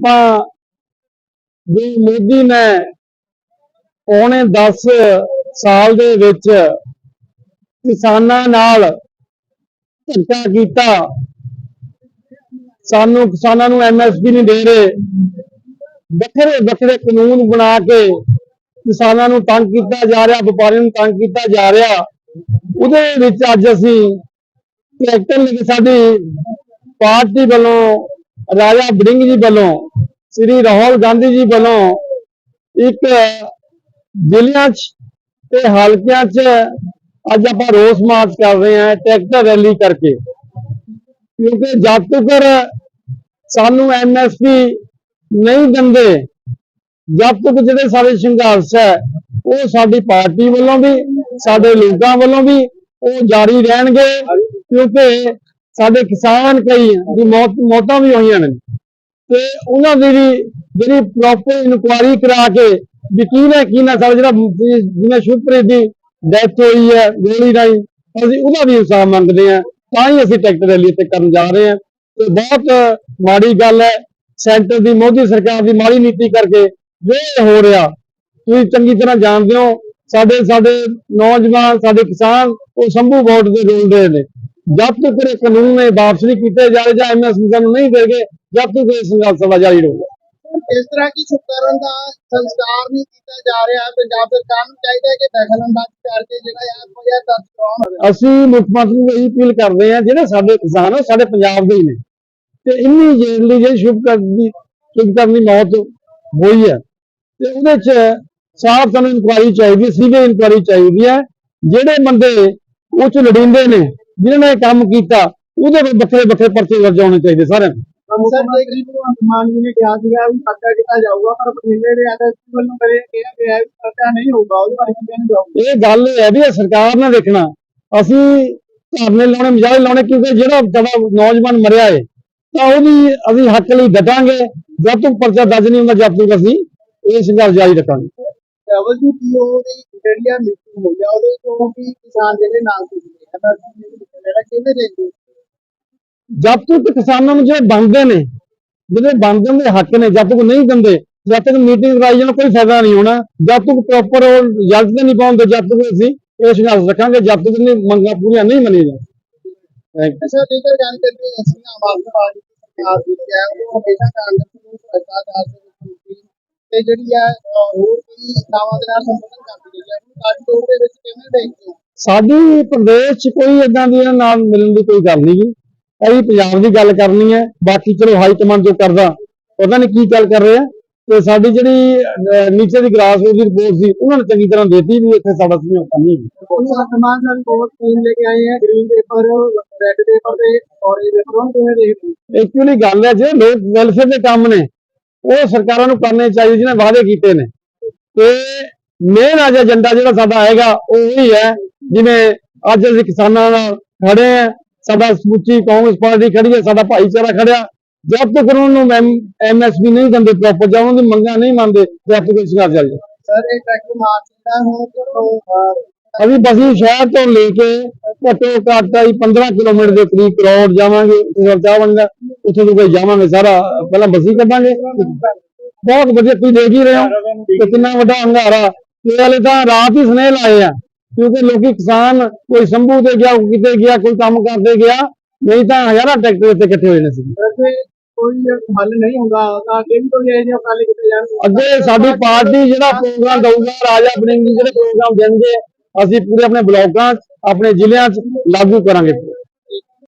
ਆਪਾਂ ਵੀ ਮੋਦੀ ਨੇ ਪੌਣੇ 10 ਸਾਲ ਦੇ ਵਿੱਚ ਕਿਸਾਨਾਂ ਨਾਲ ਧੱਕਾ ਕੀਤਾ। ਸਾਨੂੰ ਕਿਸਾਨਾਂ ਨੂੰ ਐਮਐਸਪੀ ਨਹੀਂ ਦੇ ਰਹੇ। ਵੱਖਰੇ ਵੱਖਰੇ ਕਾਨੂੰਨ ਬਣਾ ਕੇ ਕਿਸਾਨਾਂ ਨੂੰ ਤੰਗ ਕੀਤਾ ਜਾ ਰਿਹਾ, ਵਪਾਰੀਆਂ ਨੂੰ ਤੰਗ ਕੀਤਾ ਜਾ ਰਿਹਾ। ਉਹਦੇ ਵਿੱਚ ਅੱਜ ਅਸੀਂ ਟਰੈਕਟਰ ਲੈ ਸਾਡੀ ਪਾਰਟੀ ਵੱਲੋਂ ਰਾਜਾ ਬੜਿੰਗ ਜੀ ਵੱਲੋਂ, ਸ੍ਰੀ ਰਾਹੁਲ ਗਾਂਧੀ ਜੀ ਵੱਲੋਂ ਇੱਕ ਜ਼ਿਲ੍ਹਿਆਂ 'ਚ ਤੇ ਹਲਕਿਆਂ 'ਚ ਅੱਜ ਆਪਾਂ ਰੋਸ ਮਾਰਚ ਕਰ ਰਹੇ ਹਾਂ ਟਰੈਕਟਰ ਰੈਲੀ ਕਰਕੇ। ਕਿਉਂਕਿ ਜਦ ਤੱਕ ਸਾਨੂੰ ਐਮਐਸਪੀ ਨਹੀਂ ਦਿੰਦੇ, ਜਦ ਤੱਕ ਜਿਹੜੇ ਸਾਡੇ ਸੰਘਰਸ਼ ਹੈ, ਉਹ ਸਾਡੀ ਪਾਰਟੀ ਵੱਲੋਂ ਵੀ, ਸਾਡੇ ਲੋਕਾਂ ਵੱਲੋਂ ਵੀ ਉਹ ਜਾਰੀ ਰਹਿਣਗੇ। ਕਿਉਂਕਿ ਸਾਡੇ ਕਿਸਾਨ ਕਈ ਦੀ ਮੌਤ, ਮੌਤਾਂ ਵੀ ਹੋਈਆਂ ਨੇ। ਤੇ ਉਹਨਾਂ ਦੀ ਵੀ ਜਿਹੜੀ ਪ੍ਰੋਪਰ ਇਨਕੁਆਰੀ ਕਰਾ ਕੇ ਵੀ ਕਿਹਨੇ ਕਿਹਨੇ ਸਾਡਾ ਜਿਹੜਾ ਜਿਵੇਂ ਸ਼ੁਭਪ੍ਰੀਤ ਦੀ ਡੈਥ ਹੋਈ ਹੈ, ਗੋਲੀ ਰਾਈ ਅਸੀਂ ਉਹਦਾ ਵੀ ਇਨਸਾਫ ਮੰਗਦੇ ਹਾਂ। ਤਾਂ ਹੀ ਅਸੀਂ ਟਰੈਕਟਰ ਰੈਲੀ ਤੇ ਕਰਨ ਜਾ ਰਹੇ ਹਾਂ। ਤੇ ਬਹੁਤ ਮਾੜੀ ਗੱਲ ਹੈ, ਸੈਂਟਰ ਦੀ ਮੋਦੀ ਸਰਕਾਰ ਦੀ ਮਾੜੀ ਨੀਤੀ ਕਰਕੇ ਜੋ ਹੋ ਰਿਹਾ, ਤੁਸੀਂ ਚੰਗੀ ਤਰ੍ਹਾਂ ਜਾਣਦੇ ਹੋ, ਸਾਡੇ ਸਾਡੇ ਨੌਜਵਾਨ, ਸਾਡੇ ਕਿਸਾਨ ਉਹ ਸੰਭੂ ਵੋਟ ਦੇ ਰੋਲ ਰਹੇ ਨੇ। ਜਦ ਤੱਕ ਇਹ ਕਾਨੂੰਨ ਇਹ ਵਾਪਸ ਨਹੀਂ ਕੀਤੇ ਜਾਏ ਜਾਂ ਐਮਐਸਪੀ ਸਾਨੂੰ ਨਹੀਂ ਦੇਣਗੇ ਜਦ ਤੱਕ ਇਹ ਸੰਘਰਸ਼ ਸਦਾ ਜਾਰੀ ਰਹੂਗਾ। ਇਸ ਤਰ੍ਹਾਂ ਕੀ ਛੁਟਕਾਰਨ ਦਾ ਸੰਸਕਾਰ ਨਹੀਂ ਕੀਤਾ ਜਾ ਰਿਹਾ ਪੰਜਾਬ ਸਰਕਾਰ ਨੂੰ ਚਾਹੀਦਾ ਹੈ ਕਿ ਦਖਲਅੰਦਾਜ਼ੀ ਕਰਕੇ ਜਿਹੜਾ ਆ ਕੋਈ ਦਰਜ ਕਰਾਉਣ। ਅਸੀਂ ਮੁੱਖ ਮੰਤਰੀ ਨੂੰ ਇਹੀ ਅਪੀਲ ਕਰਦੇ ਹਾਂ ਜਿਹੜੇ ਸਾਡੇ ਕਿਸਾਨ ਆ ਸਾਡੇ ਪੰਜਾਬ ਦੇ ਹੀ ਨੇ। ਤੇ ਇੰਨੀ ਜੇਲ੍ਹ ਜਿਹੜੀ ਸ਼ੁਭ ਕਰਦੀ ਸ਼ੁਭ ਕਰਨੀ ਮੌਤ ਹੋਈ ਹੈ ਤੇ ਉਹਦੇ ਚ ਸਾਫ਼ ਸਾਨੂੰ ਇਨਕੁਆਰੀ ਚਾਹੀਦੀ ਹੈ ਸੀਬੀਆਈ ਇਨਕੁਆਰੀ ਚਾਹੀਦੀ ਹੈ। ਜਿਹੜੇ ਬੰਦੇ ਉਹ ਚ ਲੜਿੰਦੇ ਨੇ ਜਿਨ੍ਹਾਂ ਨੇ ਕੰਮ ਕੀਤਾ ਉਹਦੇ ਵੱਖਰੇ ਵੱਖਰੇ ਪਰਚੇ ਦਰਜ ਹੋਣੇ ਚਾਹੀਦੇ ਸਾਰਿਆਂ ਨੂੰ। ਸਰ ਜੇ ਮਾਨ ਜੀ ਨੇ ਕਿਹਾ ਸੀਗਾ ਵੀ ਪੱਕਾ ਕੀਤਾ ਜਾਊਗਾ ਪਰ ਬਠਿੰਡੇ ਦੇ ਐਸਐਸਪੀ ਵੱਲੋਂ ਕਰੇ ਕਿਹਾ ਗਿਆ ਵੀ ਪੱਕਾ ਨਹੀਂ ਹੋਊਗਾ ਉਹਦੇ ਬਾਰੇ ਕੀ ਕਹਿਣਾ ਚਾਹੋਗੇ? ਇਹ ਗੱਲ ਹੈ ਵੀ ਸਰਕਾਰ ਨੇ ਦੇਖਣਾ ਅਸੀਂ ਧਰਨੇ ਲਾਉਣੇ ਮਜਾਲੇ ਲਾਉਣੇ ਕਿਉਂਕਿ ਜਿਹੜਾ ਸਾਡਾ ਨੌਜਵਾਨ ਮਰਿਆ ਏ ਤਾਂ ਉਹਦੀ ਅਸੀਂ ਹੱਕ ਲਈ ਡਟਾਂਗੇ ਜਦ ਤੱਕ ਪਰਚਾ ਦਰਜ ਨਹੀਂ ਹੁੰਦਾ ਜਦ ਤੱਕ ਅਸੀਂ ਇਹ ਸੰਘਰਸ਼ ਜਾਰੀ ਰੱਖਾਂਗੇ। ਡਬਲਯੂਪੀਓ ਦੀ ਜਿਹੜੀ ਆ ਮੀਟਿੰਗ ਹੋਈ ਆ ਉਹਦੇ ਤੋਂ ਵੀ ਕਿਸਾਨ ਜਿਹੜੇ ਨਾਲ ਸੀ। ਜਦ ਤੱਕ ਕਿਸਾਨਾਂ ਨੂੰ ਜਿਹੜੇ ਬਣਦੇ ਨੇ, ਜਿਹੜੇ ਬਣਦੇ ਦੇ ਹੱਕ ਨੇ, ਜਦ ਤੱਕ ਨਹੀਂ ਦਿੰਦੇ ਜਦ ਤੱਕ ਮੀਟਿੰਗ ਕਰਾਈ ਜਾਣ ਕੋਈ ਫਾਇਦਾ ਨਹੀਂ ਹੋਣਾ, ਜਦ ਤੱਕ ਪ੍ਰੋਪਰ ਰਿਜ਼ਲਟ ਨਹੀਂ ਪਾਉਂਦੇ, ਜਦ ਤੱਕ ਅਸੀਂ ਇਹ ਸੰਘਰਸ਼ ਰੱਖਾਂਗੇ, ਜਦ ਤੱਕ ਨਹੀਂ ਮੰਗਾਂ ਪੂਰੀਆਂ ਨਹੀਂ ਮੰਨੀਆਂ ਜਾਣ। ਥੈਂਕ ਸਰ, ਜੇਕਰ ਗੱਲ ਕਰੀਏ ਅਸੀਂ ਆਮ ਆਦਮੀ ਪਾਰਟੀ ਸਰਕਾਰ ਦੀ ਹੈ, ਉਹ ਹਮੇਸ਼ਾ ਕਾਂਗਰਸ ਨੂੰ ਭ੍ਰਿਸ਼ਟਾਚਾਰ ਦੇ ਤੇ ਜਿਹੜੀ ਹੈ ਹੋਰ ਕੋਈ ਨਾਵਾਂ ਦੇ ਨਾਲ ਸੰਬੋਧਨ ਕਰਦੀ ਹੈ ਉਹਨੂੰ ਦੇ ਵਿੱਚ ਕਿਵੇਂ ਦੇਖਦੇ ਹੋ? ਸਾਡੀ ਪ੍ਰਦੇਸ਼ 'ਚ ਕੋਈ ਇਦਾਂ ਦੀਆਂ ਨਾਲ ਮਿਲਣ ਦੀ ਕੋਈ ਗੱਲ ਨਹੀਂ ਅਸੀਂ ਪੰਜਾਬ ਦੀ ਗੱਲ ਕਰਨੀ ਹੈ ਬਾਕੀ ਚਲੋ ਹਾਈ ਕਮਾਂਡ ਜੋ ਕਰਦਾ ਪਤਾ ਨਹੀਂ ਕੀ ਗੱਲ ਕਰ ਰਿਹਾ। ਤੇ ਸਾਡੀ ਜਿਹੜੀ ਨੀਚੇ ਦੀ ਗ੍ਰਾਸ ਰੂਟ ਰਿਪੋਰਟ ਸੀ ਉਹਨਾਂ ਨੇ ਚੰਗੀ ਤਰ੍ਹਾਂ ਦਿੱਤੀ ਵੀ ਇੱਥੇ ਸਾਡਾ ਸਮਝੌਤਾ ਨਹੀਂ ਹੈ ਸਮਾਨ ਦਾ ਰਿਪੋਰਟ ਗੱਲ ਹੈ ਜੇ ਲੋਕ ਵੈਲਫੇਅਰ ਦੇ ਕੰਮ ਨੇ ਉਹ ਸਰਕਾਰਾਂ ਨੂੰ ਕਰਨੇ ਚਾਹੀਦੇ ਜਿਹਨਾਂ ਵਾਅਦੇ ਕੀਤੇ ਨੇ। ਤੇ ਮੇਨ ਅਜੰਡਾ ਜਿਹੜਾ ਸਾਡਾ ਆਏਗਾ ਉਹ ਹੀ ਹੈ ਜਿਵੇਂ ਅੱਜ ਅਸੀਂ ਕਿਸਾਨਾਂ ਨਾਲ ਖੜੇ ਆ ਸਾਡਾ ਸਮੁੱਚੀ ਕਾਂਗਰਸ ਪਾਰਟੀ ਖੜੀ ਹੈ ਸਾਡਾ ਭਾਈਚਾਰਾ ਖੜਿਆ। ਜਦ ਤੱਕ ਉਹਨਾਂ ਨੂੰ ਐਮਐਸਪੀ ਨਹੀਂ ਦਿੰਦੇ ਪ੍ਰੋਪਰ ਜਾਂ ਉਹਨਾਂ ਦੀ ਮੰਗਾਂ ਨਹੀਂ ਮੰਨਦੇ ਜਦ ਤੱਕ ਸੰਘਰਸ਼ ਚੱਲ ਜਾਏ ਸਰ ਇਹ ਟਰੈਕਟਰ ਮਾਰਚ ਜਿਹੜਾ ਹੁਣ ਤੋਂ ਅਸੀਂ ਬਸੀ ਸ਼ਹਿਰ ਤੋਂ ਲੈ ਕੇ ਘੱਟੋ ਘੱਟ ਹੀ 15 ਕਿਲੋਮੀਟਰ ਦੇ ਕਰੀਬ ਕਰੋੜ ਜਾਵਾਂਗੇ ਉੱਥੇ ਚਾਹਵਾਂਗਾ ਉੱਥੇ ਤੋਂ ਕੋਈ ਜਾਵਾਂਗੇ ਸਾਰਾ ਪਹਿਲਾਂ ਬਸੀ ਕੱਢਾਂਗੇ। ਬਹੁਤ ਵਧੀਆ ਤੁਸੀਂ ਦੇਖ ਹੀ ਰਹੇ ਹੋ ਕਿੰਨਾ ਵੱਡਾ ਹੰਗਾਰਾ ਇਹ ਵਾਲੇ ਤਾਂ ਰਾਤ ਹੀ ਸਨੇਹ ਲਾਏ ਆ। ਕਿਉਂਕਿ ਲੋਕੀ ਕਿਸਾਨ ਕੋਈ ਸੰਭੂ ਤੇ ਗਿਆ ਕਿਤੇ ਗਿਆ ਕੋਈ ਕੰਮ ਕਰਦੇ ਗਿਆ ਨਹੀਂ ਤਾਂ ਹਜ਼ਾਰਾਂ ਟਰੈਕਟਰ ਇੱਥੇ ਇਕੱਠੇ ਹੋਏ ਨੇ ਸੀ। ਕੋਈ ਹੱਲ ਨਹੀਂ ਹੁੰਦਾ ਤਾਂ ਅੱਗੇ ਵੀ ਕੋਈ ਇਹ ਜਿਹਾ ਕਾਲੇ ਕਿਤੇ ਜਾਣ ਅੱਗੇ ਸਾਡੀ ਪਾਰਟੀ ਜਿਹੜਾ ਪ੍ਰੋਗਰਾਮ ਦਊਗਾ ਰਾਜਾ ਬੜਿੰਗ ਜੀ ਜਿਹੜੇ ਪ੍ਰੋਗਰਾਮ ਦੇਣਗੇ ਅਸੀਂ ਪੂਰੇ ਆਪਣੇ ਬਲਾਕਾਂ ਆਪਣੇ ਜ਼ਿਲ੍ਹਿਆਂ 'ਚ ਲਾਗੂ ਕਰਾਂਗੇ।